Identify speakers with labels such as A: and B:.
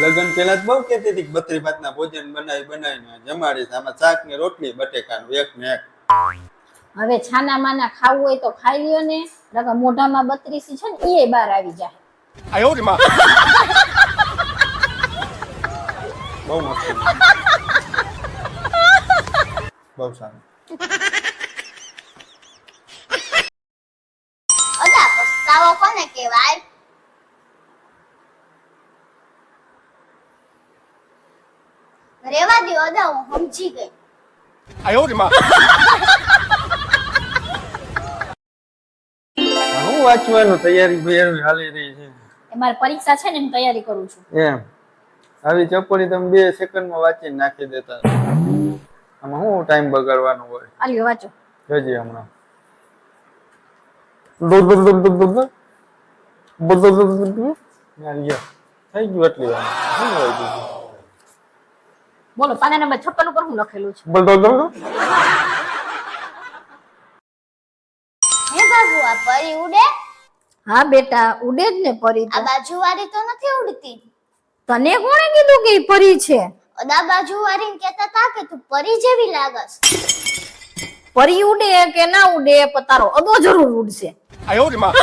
A: લગ્ન પહેલા તો બહુ કહેતી હતી કે બત્રી ભાતના ભોજન બનાવી બનાવીને જમાડીશ આમાં શાક ને રોટલી બટેકાનું એક ને એક.
B: હવે છાના માના ખાવું હોય તો ખાઈ લ્યો ને નકર મોઢામાં બત્રીસી છે ને એ બહાર આવી જાય.
C: આયો રે માં.
A: બહુ મસ્ત બહુ સારું.
D: કોને કહેવાય? રેવા દો અદા હું સમજી ગઈ.
C: આયો રે માં?
A: હું વાંચવાનું તૈયારી ભૈયાની હાલી રહી છે.
B: એ મારી પરીક્ષા છે ને એની તૈયારી કરું છું.
A: એમ. આવી ચપોડી તમે બે સેકન્ડમાં વાંચીને નાખી દેતા. આમાં હું ટાઈમ બગાડવાનો હોય?
B: આલ્યો વાંચો.
A: જોજે હમણાં. દોડ દોડ દોડ દોડ દોડ દોડ. દોડ થઈ ગયું એટલી વાર. શું હોય
B: બોલો પાના નંબર છપ્પન ઉપર હું લખેલું છે.
A: બોલ બોલ બોલ
D: પરી ઉડે?
B: હા બેટા ઉડે જ ને પરી
D: આ બાજુવાળી તો નથી ઉડતી.
B: તને કોણે કીધું કે પરી છે?
D: અદા બાજુ બાજુવાળી કહેતા તા કે તું પરી જેવી લાગસ.
B: પરી ઉડે કે ના ઉડે પતારો તારો અદો જરૂર ઉડશે.
C: આયો રે માં.